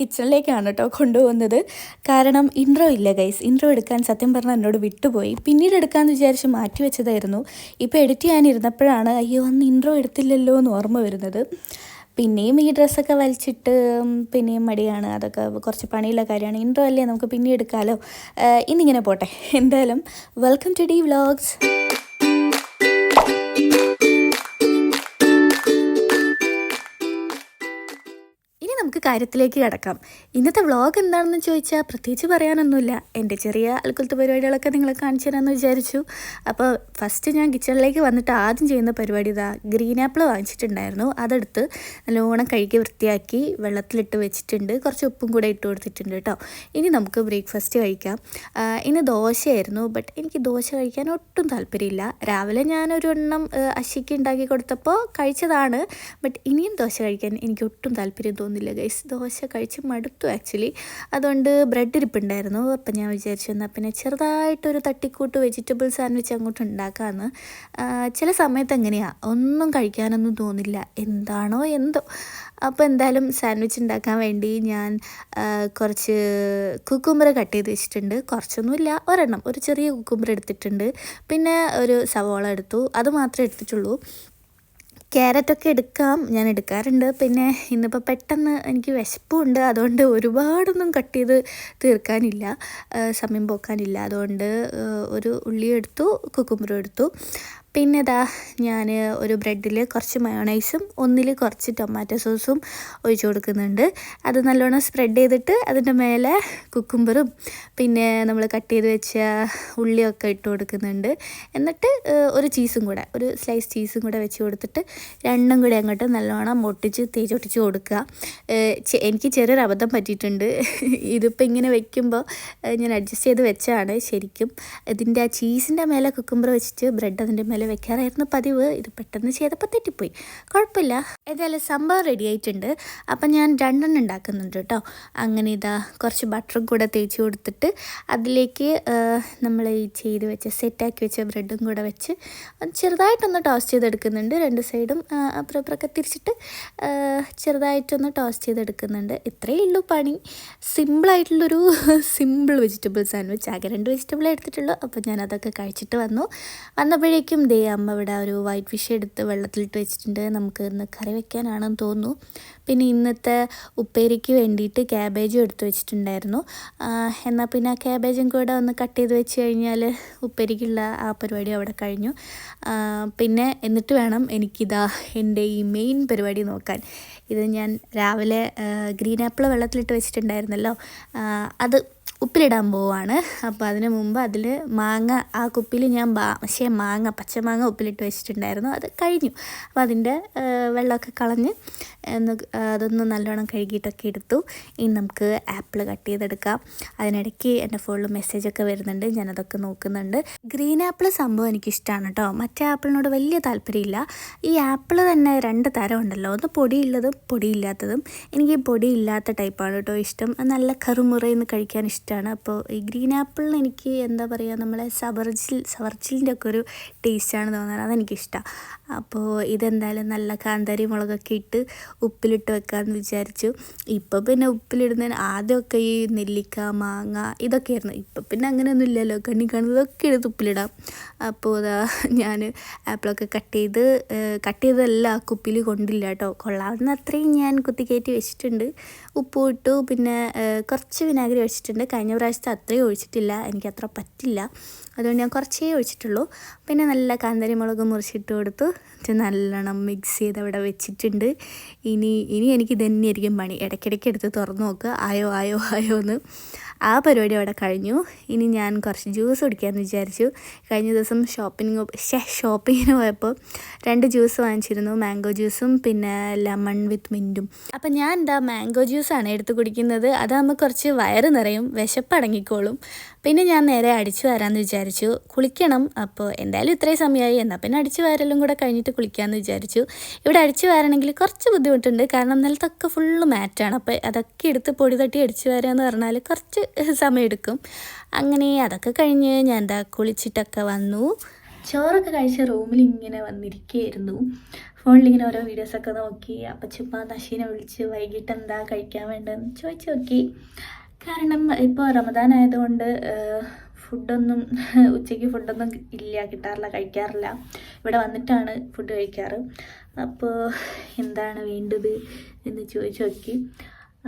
കിച്ചണിലേക്കാണ് കേട്ടോ കൊണ്ടുപോകുന്നത്. കാരണം ഇൻട്രോ ഇല്ല ഗൈസ് ഇൻട്രോ എടുക്കാൻ സത്യം പറഞ്ഞാൽ എന്നോട് വിട്ടുപോയി. പിന്നീട് എടുക്കാമെന്ന് വിചാരിച്ച് മാറ്റി വെച്ചതായിരുന്നു. ഇപ്പോൾ എഡിറ്റ് ചെയ്യാനിരുന്നപ്പോഴാണ് അയ്യോ അന്ന് ഇൻട്രോ എടുത്തില്ലല്ലോ എന്ന് ഓർമ്മ വരുന്നത്. പിന്നെയും ഈ ഡ്രസ്സൊക്കെ വലിച്ചിട്ട് പിന്നെയും മടിയാണ്. അതൊക്കെ കുറച്ച് പണിയുള്ള കാര്യമാണ്. ഇൻട്രോ അല്ലേ നമുക്ക് പിന്നെ എടുക്കാമല്ലോ ഇന്നിങ്ങനെ പോട്ടെ. എന്തായാലും വെൽക്കം ടു ഡി വ്ളോഗ്സ് കാര്യത്തിലേക്ക് കിടക്കാം. ഇന്നത്തെ വ്ളോഗ് എന്താണെന്ന് ചോദിച്ചാൽ പ്രത്യേകിച്ച് പറയാനൊന്നുമില്ല. എന്റെ ചെറിയ അൽക്കുലത്തെ പരിപാടികളൊക്കെ നിങ്ങൾ കാണിച്ചു തരാമെന്ന് വിചാരിച്ചു. അപ്പോൾ ഫസ്റ്റ് ഞാൻ കിച്ചണിലേക്ക് വന്നിട്ട് ആദ്യം ചെയ്യുന്ന പരിപാടി ഇതാ ഗ്രീൻ ആപ്പിൾ വാങ്ങിച്ചിട്ടുണ്ടായിരുന്നു. അതെടുത്ത് നല്ലോണം കഴുകി വൃത്തിയാക്കി വെള്ളത്തിലിട്ട് വെച്ചിട്ടുണ്ട്. കുറച്ച് ഉപ്പും കൂടെ ഇട്ട് കൊടുത്തിട്ടുണ്ട് കേട്ടോ. ഇനി നമുക്ക് ബ്രേക്ക്ഫാസ്റ്റ് കഴിക്കാം. ഇനി ദോശയായിരുന്നു. ബട്ട് എനിക്ക് ദോശ കഴിക്കാൻ ഒട്ടും താല്പര്യമില്ല. രാവിലെ ഞാനൊരു എണ്ണം അശിക്ക് ഉണ്ടാക്കി കൊടുത്തപ്പോൾ കഴിച്ചതാണ്. ബട്ട് ഇനിയും ദോശ കഴിക്കാൻ എനിക്ക് ഒട്ടും താല്പര്യം തോന്നുന്നില്ല ഗൈസ് ദോശ കഴിച്ച് മടുത്തു ആക്ച്വലി അതുകൊണ്ട് ബ്രെഡ് ഇരിപ്പുണ്ടായിരുന്നു. അപ്പം ഞാൻ വിചാരിച്ചു എന്നാൽ പിന്നെ ചെറുതായിട്ടൊരു തട്ടിക്കൂട്ട് വെജിറ്റബിൾ സാൻഡ്വിച്ച് അങ്ങോട്ട് ഉണ്ടാക്കാമെന്ന് ചില സമയത്ത് എങ്ങനെയാണ് ഒന്നും കഴിക്കാനൊന്നും തോന്നില്ല. എന്താണോ എന്തോ. അപ്പോൾ എന്തായാലും സാൻഡ്വിച്ച് ഉണ്ടാക്കാൻ വേണ്ടി ഞാൻ കുറച്ച് കുക്കുമ്പർ കട്ട് ചെയ്ത് വെച്ചിട്ടുണ്ട്. കുറച്ചൊന്നുമില്ല. ഒരെണ്ണം. ഒരു ചെറിയ കുക്കുമ്പർ എടുത്തിട്ടുണ്ട്. പിന്നെ ഒരു സവോള എടുത്തു. അത് മാത്രമേ എടുത്തിട്ടുള്ളൂ. ക്യാരറ്റൊക്കെ എടുക്കാം. ഞാൻ എടുക്കാറുണ്ട്. പിന്നെ ഇന്നിപ്പോൾ പെട്ടെന്ന് എനിക്ക് വിശപ്പുണ്ട്. അതുകൊണ്ട് ഒരുപാടൊന്നും കട്ട് ചെയ്ത് തീർക്കാനില്ല. സമയം പോക്കാനില്ല. അതുകൊണ്ട് ഒരു ഉള്ളി എടുത്തു കുക്കുമ്പറും എടുത്തു. പിന്നെ ഇതാ ഞാൻ ഒരു ബ്രെഡിൽ കുറച്ച് മയോണൈസും ഒന്നിൽ കുറച്ച് ടൊമാറ്റോ സോസും ഒഴിച്ചു കൊടുക്കുന്നുണ്ട്. അത് നല്ലോണം സ്പ്രെഡ് ചെയ്തിട്ട് അതിന്റെ മേലെ കുക്കുംബറും പിന്നെ നമ്മൾ കട്ട് ചെയ്ത് വെച്ച ഉള്ളിയൊക്കെ ഇട്ട് കൊടുക്കുന്നുണ്ട്. എന്നിട്ട് ഒരു ചീസും കൂടെ ഒരു സ്ലൈസ് ചീസും കൂടെ വെച്ച് കൊടുത്തിട്ട് രണ്ടും കൂടെ അങ്ങോട്ട് നല്ലോണം പൊട്ടിച്ച് തേച്ചൊട്ടിച്ച് കൊടുക്കുക. എനിക്ക് ചെറിയൊരു അബദ്ധം പറ്റിയിട്ടുണ്ട്. ഇതിപ്പോൾ ഇങ്ങനെ വെക്കുമ്പോൾ ഞാൻ അഡ്ജസ്റ്റ് ചെയ്ത് വെച്ചാണ് ശരിക്കും. ഇതിന്റെ ആ ചീസിന്റെ മേലെ കുക്കുംബർ വെച്ചിട്ട് ബ്രെഡ് അതിന്റെ മേലെ വെക്കാറായിരുന്നു പതിവ്. ഇത് പെട്ടെന്ന് ചെയ്തപ്പോൾ തെറ്റിപ്പോയി. കുഴപ്പമില്ല. ഏതായാലും സംഭവം റെഡി ആയിട്ടുണ്ട്. അപ്പം ഞാൻ രണ്ടെണ്ണം ഉണ്ടാക്കുന്നുണ്ട് കേട്ടോ. അങ്ങനെ ഇതാ കുറച്ച് ബട്ടറും കൂടെ തേച്ച് കൊടുത്തിട്ട് അതിലേക്ക് നമ്മൾ ഈ ചെയ്ത് വെച്ച സെറ്റാക്കി വെച്ച ബ്രെഡും കൂടെ വെച്ച് ചെറുതായിട്ടൊന്ന് ടോസ്റ്റ് ചെയ്തെടുക്കുന്നുണ്ട്. രണ്ട് സൈഡും അപ്പുറം അപ്പുറമൊക്കെ തിരിച്ചിട്ട് ചെറുതായിട്ടൊന്ന് ടോസ്റ്റ് ചെയ്തെടുക്കുന്നുണ്ട്. ഇത്രയേ ഉള്ളൂ പണി. സിമ്പിളായിട്ടുള്ളൊരു സിമ്പിൾ വെജിറ്റബിൾ സാൻഡ്വിച്ച് ആകെ രണ്ട് വെജിറ്റബിളേ എടുത്തിട്ടുള്ളൂ. അപ്പോൾ ഞാൻ അതൊക്കെ കഴിച്ചിട്ട് വന്നു. വന്നപ്പോഴേക്കും ദേ അമ്മ ഇവിടെ ഒരു വൈറ്റ് ഫിഷ് എടുത്ത് വെള്ളത്തിലിട്ട് വെച്ചിട്ടുണ്ട്. നമുക്ക് ഇന്ന് കറി വെക്കാനാണെന്ന് തോന്നുന്നു. പിന്നെ ഇന്നത്തെ ഉപ്പേരിക്ക് വേണ്ടിയിട്ട് ക്യാബേജും എടുത്ത് വെച്ചിട്ടുണ്ടായിരുന്നു. എന്നാൽ പിന്നെ ആ ക്യാബേജും കൂടെ ഒന്ന് കട്ട് ചെയ്ത് വെച്ച് കഴിഞ്ഞാൽ ഉപ്പേരിക്കുള്ള ആ പരിപാടി അവിടെ കഴിഞ്ഞു. പിന്നെ എന്നിട്ട് വേണം എനിക്കിതാ എന്റെ ഈ മെയിൻ പരിപാടി നോക്കാൻ. ഇത് ഞാൻ രാവിലെ ഗ്രീൻ ആപ്പിൾ വെള്ളത്തിലിട്ട് വെച്ചിട്ടുണ്ടായിരുന്നല്ലോ. അത് ഉപ്പിലിടാൻ പോവാണ്. അപ്പോൾ അതിന് മുമ്പ് അതിൽ മാങ്ങ ആ കുപ്പിയിൽ ഞാൻ പക്ഷേ മാങ്ങ പച്ചമാങ്ങ ഉപ്പിലിട്ട് വെച്ചിട്ടുണ്ടായിരുന്നു. അത് കഴിഞ്ഞു. അപ്പോൾ അതിന്റെ വെള്ളമൊക്കെ കളഞ്ഞ് അതൊന്ന് നല്ലോണം കഴുകിയിട്ടൊക്കെ എടുത്തു. ഇനി നമുക്ക് ആപ്പിൾ കട്ട് ചെയ്തെടുക്കാം. അതിനിടയ്ക്ക് എന്റെ ഫോണിൽ മെസ്സേജൊക്കെ വരുന്നുണ്ട്. ഞാനതൊക്കെ നോക്കുന്നുണ്ട്. ഗ്രീൻ ആപ്പിൾ സംഭവം എനിക്കിഷ്ടമാണ് കേട്ടോ മറ്റേ ആപ്പിളിനോട് വലിയ താല്പര്യമില്ല. ഈ ആപ്പിൾ തന്നെ രണ്ട് തരം ഉണ്ടല്ലോ. ഒന്ന് പൊടിയുള്ളതും പൊടിയില്ലാത്തതും. എനിക്ക് പൊടിയില്ലാത്ത ടൈപ്പാണ് കേട്ടോ ഇഷ്ടം. നല്ല കറുമുറയെന്ന് കഴിക്കാൻ ഇഷ്ടമാണ് അപ്പോൾ ഈ ഗ്രീൻ ആപ്പിളിന് എനിക്ക് എന്താ പറയുക നമ്മളെ സവർജിൽ സവർജിലിന്റെ ഒക്കെ ഒരു ടേസ്റ്റാണ് തോന്നുന്നത് അതെനിക്കിഷ്ടമാണ് അപ്പോൾ ഇതെന്തായാലും നല്ല കാന്താരി മുളകൊക്കെ ഇട്ട് ഉപ്പിലിട്ട് വെക്കാമെന്ന് വിചാരിച്ചു. ഇപ്പോൾ പിന്നെ ഉപ്പിലിടുന്നതിന് ആദ്യമൊക്കെ ഈ നെല്ലിക്ക മാങ്ങ ഇതൊക്കെയായിരുന്നു. ഇപ്പം പിന്നെ അങ്ങനെയൊന്നും ഇല്ലല്ലോ. കണ്ണി കാണുന്നതൊക്കെ എടുത്ത് ഉപ്പിലിടാം. അപ്പോൾ അതാ ഞാൻ ആപ്പിളൊക്കെ കട്ട് ചെയ്ത് കട്ട് ചെയ്തതല്ല ആ കുപ്പിയിൽ കൊണ്ടില്ല കേട്ടോ. കൊള്ളാവുന്ന അത്രയും ഞാൻ കുത്തിക്കയറ്റി വെച്ചിട്ടുണ്ട്. ഉപ്പ് ഇട്ടു പിന്നെ കുറച്ച് വിനാഗിരി ഒഴിച്ചിട്ടുണ്ട് കഴിഞ്ഞ പ്രാവശ്യത്തെ അത്രയും ഒഴിച്ചിട്ടില്ല. എനിക്ക് അത്ര പറ്റില്ല. അതുകൊണ്ട് ഞാൻ കുറച്ചേ ഒഴിച്ചിട്ടുള്ളൂ. പിന്നെ നല്ല കാന്തരി മുളക് മുറിച്ചിട്ട് കൊടുത്തു. നല്ലോണം മിക്സ് ചെയ്ത് അവിടെ വെച്ചിട്ടുണ്ട്. ഇനി ഇനി എനിക്ക് തന്നെയായിരിക്കും പണി. ഇടയ്ക്കിടയ്ക്ക് എടുത്ത് തുറന്ന് നോക്കുക. ആയോ ആയോ ആയോ എന്ന്. ആ പരിപാടി അവിടെ കഴിഞ്ഞു. ഇനി ഞാൻ കുറച്ച് ജ്യൂസ് കുടിക്കാമെന്ന് വിചാരിച്ചു. കഴിഞ്ഞ ദിവസം ഷോപ്പിംഗ് ഷേ ഷോപ്പിങ്ങിന് പോയപ്പോൾ രണ്ട് ജ്യൂസ് വാങ്ങിച്ചിരുന്നു. മാംഗോ ജ്യൂസും പിന്നെ ലെമൺ വിത്ത് മിന്റും അപ്പം ഞാൻ എന്താ മാംഗോ ജ്യൂസാണ് എടുത്ത് കുടിക്കുന്നത്. അതാകുമ്പോൾ കുറച്ച് വയറ് നിറയും വിശപ്പടങ്ങിക്കോളും പിന്നെ ഞാൻ നേരെ അടിച്ചു വരാമെന്ന് വിചാരിച്ചു. കുളിക്കണം. അപ്പോൾ എന്തായാലും ഇത്രയും സമയമായി എന്നാൽ പിന്നെ അടിച്ചു വാരലും കൂടെ കഴിഞ്ഞിട്ട് കുളിക്കാമെന്ന് വിചാരിച്ചു. ഇവിടെ അടിച്ചു വാരണമെങ്കിൽ കുറച്ച് ബുദ്ധിമുട്ടുണ്ട്. കാരണം നിലത്തൊക്കെ ഫുള്ള് മാറ്റാണ്. അപ്പോൾ അതൊക്കെ എടുത്ത് പൊടി തട്ടി അടിച്ചു വരാമെന്ന് പറഞ്ഞാൽ കുറച്ച് സമയമെടുക്കും അങ്ങനെ അതൊക്കെ കഴിഞ്ഞ് ഞാൻ എന്താ കുളിച്ചിട്ടൊക്കെ വന്നു. ചോറൊക്കെ കഴിച്ച റൂമിൽ ഇങ്ങനെ വന്നിരിക്കുകയായിരുന്നു. ഫോണിലിങ്ങനെ ഓരോ വീഡിയോസൊക്കെ നോക്കി. അപ്പം ചുമ്മാ നശീനെ വിളിച്ച് വൈകിട്ട് എന്താ കഴിക്കാൻ വേണ്ടതെന്ന് ചോദിച്ചു നോക്കി. കാരണം ഇപ്പോൾ റമദാൻ ആയതുകൊണ്ട് ഫുഡൊന്നും ഉച്ചയ്ക്ക് ഫുഡൊന്നും ഇല്ല കിട്ടാറില്ല കഴിക്കാറില്ല. ഇവിടെ വന്നിട്ടാണ് ഫുഡ് കഴിക്കാറ്. അപ്പോൾ എന്താണ് വേണ്ടത് എന്ന് ചോദിച്ചു നോക്കി.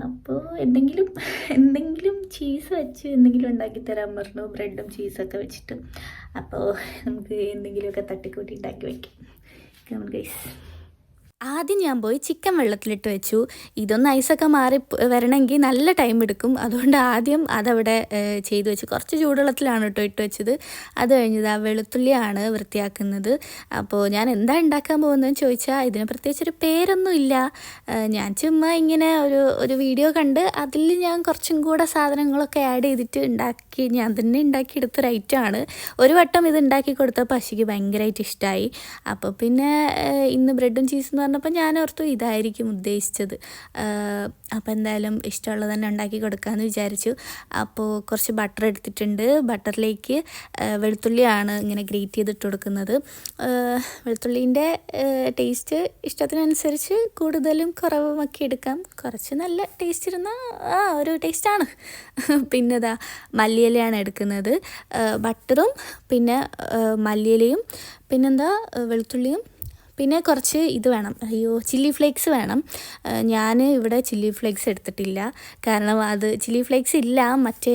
അപ്പോൾ എന്തെങ്കിലും എന്തെങ്കിലും ചീസ് വെച്ച് എന്തെങ്കിലും ഉണ്ടാക്കി തരാൻ പറഞ്ഞു. ബ്രെഡും ചീസൊക്കെ വെച്ചിട്ട്. അപ്പോൾ നമുക്ക് എന്തെങ്കിലുമൊക്കെ തട്ടിക്കൂട്ടി ഉണ്ടാക്കി വയ്ക്കാം കമൺ ഗൈസ് ആദ്യം ഞാൻ പോയി ചിക്കൻ വെള്ളത്തിലിട്ട് വെച്ചു. ഇതൊന്ന് ഐസൊക്കെ മാറി വരണമെങ്കിൽ നല്ല ടൈം എടുക്കും. അതുകൊണ്ട് ആദ്യം അതവിടെ ചെയ്തു വെച്ചു. കുറച്ച് ചൂടുവെള്ളത്തിലാണ് കേട്ടോ ഇട്ട് വെച്ചത്. അത് കഴിഞ്ഞത് ആ വെളുത്തുള്ളിയാണ് വൃത്തിയാക്കുന്നത്. അപ്പോൾ ഞാൻ എന്താ ഉണ്ടാക്കാൻ പോകുന്നതെന്ന് ചോദിച്ചാൽ ഇതിന് പ്രത്യേകിച്ചൊരു പേരൊന്നും ഇല്ല. ഞാൻ ചുമ്മാ ഇങ്ങനെ ഒരു ഒരു വീഡിയോ കണ്ട് അതിൽ ഞാൻ കുറച്ചും കൂടെ സാധനങ്ങളൊക്കെ ആഡ് ചെയ്തിട്ട് ഉണ്ടാക്കി ഞാൻ തന്നെ ഉണ്ടാക്കിയെടുത്തൊരു ഐറ്റമാണ് ഒരു വട്ടം ഇത് ഉണ്ടാക്കി കൊടുത്തപ്പോൾ പശിക്ക് ഭയങ്കരമായിട്ട് ഇഷ്ടമായി അപ്പോൾ പിന്നെ ഇന്ന് ബ്രെഡും ചീസ് പറഞ്ഞപ്പോൾ ഞാൻ ഓർത്തു ഇതായിരിക്കും ഉദ്ദേശിച്ചത്. അപ്പോൾ എന്തായാലും ഇഷ്ടമുള്ളത് തന്നെ ഉണ്ടാക്കി കൊടുക്കാമെന്ന് വിചാരിച്ചു. അപ്പോൾ കുറച്ച് ബട്ടർ എടുത്തിട്ടുണ്ട്. ബട്ടറിലേക്ക് വെളുത്തുള്ളിയാണ് ഇങ്ങനെ ഗ്രേറ്റ് ചെയ്തിട്ട് കൊടുക്കുന്നത്. വെളുത്തുള്ളീന്റെ ടേസ്റ്റ് ഇഷ്ടത്തിനനുസരിച്ച് കൂടുതലും കുറവുമൊക്കെ എടുക്കാം. കുറച്ച് നല്ല ടേസ്റ്റ് ഇരുന്ന ആ ഒരു ടേസ്റ്റാണ് പിന്നെ ഇതാ മല്ലിയിലയാണ് എടുക്കുന്നത്. ബട്ടറും പിന്നെ മല്ലിയിലയും പിന്നെന്താ വെളുത്തുള്ളിയും പിന്നെ കുറച്ച് ഇത് വേണം. അയ്യോ ചില്ലി ഫ്ലേക്സ് വേണം. ഞാൻ ഇവിടെ ചില്ലി ഫ്ലേക്സ് എടുത്തിട്ടില്ല. കാരണം അത് ചില്ലി ഫ്ലേക്സ് ഇല്ല. മറ്റേ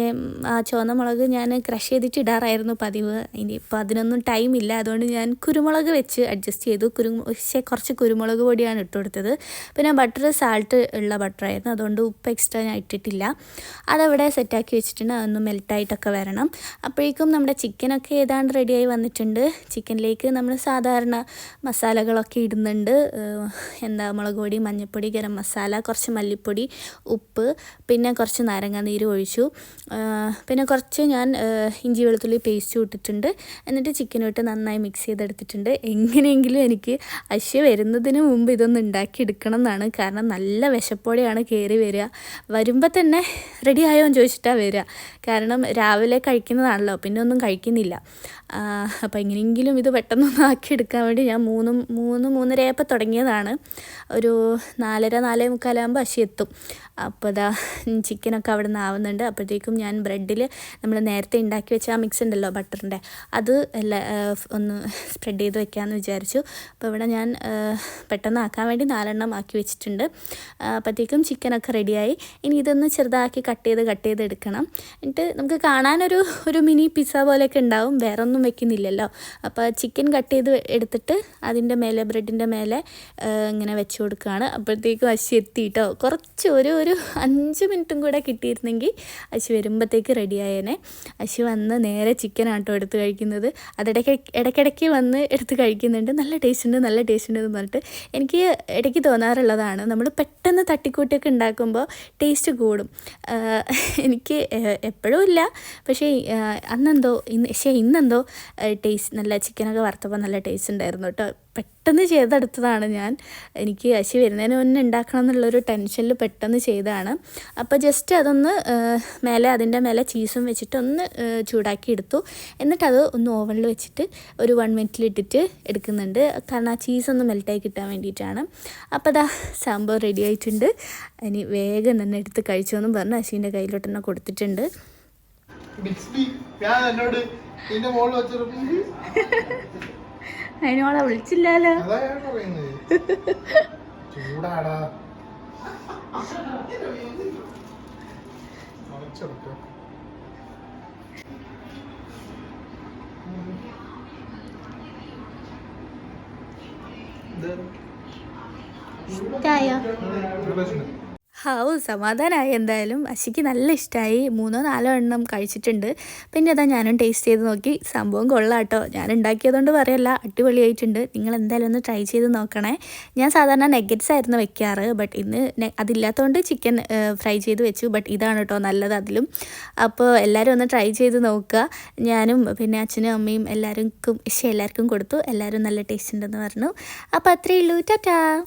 ആ ചുവന്ന മുളക് ഞാൻ ക്രഷ് ചെയ്തിട്ട് ഇടാറായിരുന്നു പതിവ്. ഇനിയിപ്പോൾ അതിനൊന്നും ടൈം ഇല്ല. അതുകൊണ്ട് ഞാൻ കുരുമുളക് വെച്ച് അഡ്ജസ്റ്റ് ചെയ്തു. കുരു പക്ഷേ കുറച്ച് കുരുമുളക് പൊടിയാണ് ഇട്ട് കൊടുത്തത്. പിന്നെ ബട്ടർ സാൾട്ട് ഉള്ള ബട്ടറായിരുന്നു അതുകൊണ്ട് ഉപ്പ് എക്സ്ട്രാ ഞാൻ ഇട്ടിട്ടില്ല. അതവിടെ സെറ്റാക്കി വെച്ചിട്ടുണ്ട്. അതൊന്ന് മെൽട്ടായിട്ടൊക്കെ വരണം. അപ്പോഴേക്കും നമ്മുടെ ചിക്കനൊക്കെ ഏതാണ്ട് റെഡിയായി വന്നിട്ടുണ്ട്. ചിക്കനിലേക്ക് നമ്മൾ സാധാരണ മസാലകളൊക്കെ ഇടുന്നുണ്ട്. എന്താ മുളക് പൊടി മഞ്ഞൾപ്പൊടി ഗരം മസാല കുറച്ച് മല്ലിപ്പൊടി ഉപ്പ് പിന്നെ കുറച്ച് നാരങ്ങാനീര് ഒഴിച്ചു. പിന്നെ കുറച്ച് ഞാൻ ഇഞ്ചി വെളുത്തുള്ളി പേസ്റ്റ് ഇട്ടിട്ടുണ്ട്. എന്നിട്ട് ചിക്കനും ഇട്ട് നന്നായി മിക്സ് ചെയ്തെടുത്തിട്ടുണ്ട്. എങ്ങനെയെങ്കിലും എനിക്ക് അശ്യ വരുന്നതിന് മുമ്പ് ഇതൊന്ന് ഉണ്ടാക്കിയെടുക്കണം എന്നാണ്. കാരണം നല്ല വിശപ്പോടെയാണ് കയറി വരിക. വരുമ്പോൾ തന്നെ റെഡി ആയോ എന്ന് ചോദിച്ചിട്ടാണ് വരിക. കാരണം രാവിലെ കഴിക്കുന്നതാണല്ലോ പിന്നെ ഒന്നും കഴിക്കുന്നില്ല. അപ്പോൾ എങ്ങനെയെങ്കിലും ഇത് പെട്ടെന്നൊന്ന് ആക്കിയെടുക്കാൻ വേണ്ടി ഞാൻ മൂന്നും മൂന്ന് മൂന്നരയപ്പം തുടങ്ങിയതാണ്. ഒരു നാലര നാലേ മുക്കാലാകുമ്പോൾ അശി എത്തും. അപ്പോൾ ഇതാ ചിക്കനൊക്കെ അവിടെ നിന്ന് ആവുന്നുണ്ട്. അപ്പോഴത്തേക്കും ഞാൻ ബ്രെഡിൽ നമ്മൾ നേരത്തെ ഉണ്ടാക്കി വെച്ച ആ മിക്സ് ഉണ്ടല്ലോ ബട്ടറിന്റെ. അത് എല്ലാ ഒന്ന് സ്പ്രെഡ് ചെയ്ത് വെക്കാമെന്ന് വിചാരിച്ചു. അപ്പോൾ ഇവിടെ ഞാൻ പെട്ടെന്ന് ആക്കാൻ വേണ്ടി നാലെണ്ണം ആക്കി വെച്ചിട്ടുണ്ട്. അപ്പോഴത്തേക്കും ചിക്കനൊക്കെ റെഡിയായി. ഇനി ഇതൊന്ന് ചെറുതാക്കി കട്ട് ചെയ്ത് കട്ട് ചെയ്ത് എടുക്കണം. എന്നിട്ട് നമുക്ക് കാണാനൊരു ഒരു മിനി പിസ്സ പോലെയൊക്കെ ഉണ്ടാവും. വേറെ ഒന്നും വെക്കുന്നില്ലല്ലോ. അപ്പോൾ ചിക്കൻ കട്ട് ചെയ്ത് എടുത്തിട്ട് അതിന്റെ മേലെ ബ്രെഡിന്റെ മേലെ ഇങ്ങനെ വെച്ച് കൊടുക്കുകയാണ്. അപ്പോഴത്തേക്കും അശി എത്തിയിട്ടോ. കുറച്ച് ഒരു ഒരു അഞ്ച് മിനിറ്റും കൂടെ കിട്ടിയിരുന്നെങ്കിൽ അശി വരുമ്പോഴത്തേക്ക് റെഡിയായേനെ അശി വന്ന് നേരെ ചിക്കനാട്ടോ എടുത്ത് കഴിക്കുന്നത്. അതിടയ്ക്ക് ഇടയ്ക്കിടയ്ക്ക് വന്ന് എടുത്ത് കഴിക്കുന്നുണ്ട്. നല്ല ടേസ്റ്റ് ഉണ്ട് നല്ല ടേസ്റ്റ് ഉണ്ട് എന്ന് പറഞ്ഞിട്ട് എനിക്ക് ഇടയ്ക്ക് തോന്നാറുള്ളതാണ്. നമ്മൾ പെട്ടെന്ന് തട്ടിക്കൂട്ടിയൊക്കെ ഉണ്ടാക്കുമ്പോൾ ടേസ്റ്റ് കൂടും. എനിക്ക് എപ്പോഴും ഇല്ല. പക്ഷേ അന്നെന്തോ ഇന്ന് പക്ഷേ ഇന്നെന്തോ ടേസ്റ്റ് നല്ല ചിക്കനൊക്കെ വറുത്തപ്പോൾ നല്ല ടേസ്റ്റ് ഉണ്ടായിരുന്നു കേട്ടോ പെട്ടെന്ന് ചെയ്തെടുത്തതാണ് ഞാൻ. എനിക്ക് അശി വരുന്നതിന് മുന്നേ ഉണ്ടാക്കണം എന്നുള്ളൊരു ടെൻഷനിൽ പെട്ടെന്ന് ചെയ്തതാണ്. അപ്പോൾ ജസ്റ്റ് അതൊന്ന് മേലെ അതിന്റെ മേലെ ചീസും വെച്ചിട്ട് ഒന്ന് ചൂടാക്കി എടുത്തു. എന്നിട്ട് അത് ഒന്ന് ഓവനിൽ വെച്ചിട്ട് ഒരു വൺ മിനിറ്റിൽ ഇട്ടിട്ട് എടുക്കുന്നുണ്ട്. കാരണം ആ ചീസ് ഒന്ന് മെൽറ്റായി കിട്ടാൻ വേണ്ടിയിട്ടാണ്. അപ്പോൾ അതാ സംഭവം റെഡി ആയിട്ടുണ്ട്. ഇനി വേഗം തന്നെ എടുത്ത് കഴിച്ചു എന്നും പറഞ്ഞ് അശീന്റെ കയ്യിലോട്ട് തന്നെ കൊടുത്തിട്ടുണ്ട്. ഞാൻ എന്നോട് നിന്റെ മോൾ വെച്ചൊരു അതിനോളെ വിളിച്ചില്ലല്ലോ ഇഷ്ടായോ ഹാവു സമാധാനമായി എന്തായാലും. അശിക്ക് നല്ല ഇഷ്ടമായി മൂന്നോ നാലോ എണ്ണം കഴിച്ചിട്ടുണ്ട്. പിന്നെ അതാ ഞാനും ടേസ്റ്റ് ചെയ്ത് നോക്കി. സംഭവം കൊള്ളാട്ടോ. ഞാൻ ഉണ്ടാക്കിയതുകൊണ്ട് പറയല്ല. അടിപൊളിയായിട്ടുണ്ട്. നിങ്ങൾ എന്തായാലും ഒന്ന് ട്രൈ ചെയ്ത് നോക്കണേ. ഞാൻ സാധാരണ നെഗറ്റ്സ് ആയിരുന്നു വെക്കാറ്. ബട്ട് ഇന്ന് അതില്ലാത്തതുകൊണ്ട് ചിക്കൻ ഫ്രൈ ചെയ്ത് വെച്ചു. ബട്ട് ഇതാണ് കേട്ടോ നല്ലത് അതിലും. അപ്പോൾ എല്ലാവരും ഒന്ന് ട്രൈ ചെയ്ത് നോക്കുക. ഞാനും പിന്നെ അച്ഛനും അമ്മയും എല്ലാവർക്കും എല്ലാവർക്കും കൊടുത്തു. എല്ലാവരും നല്ല ടേസ്റ്റ് ഉണ്ടെന്ന് പറഞ്ഞു. അപ്പോൾ അത്രയേ ഉള്ളൂ. ടാറ്റാ.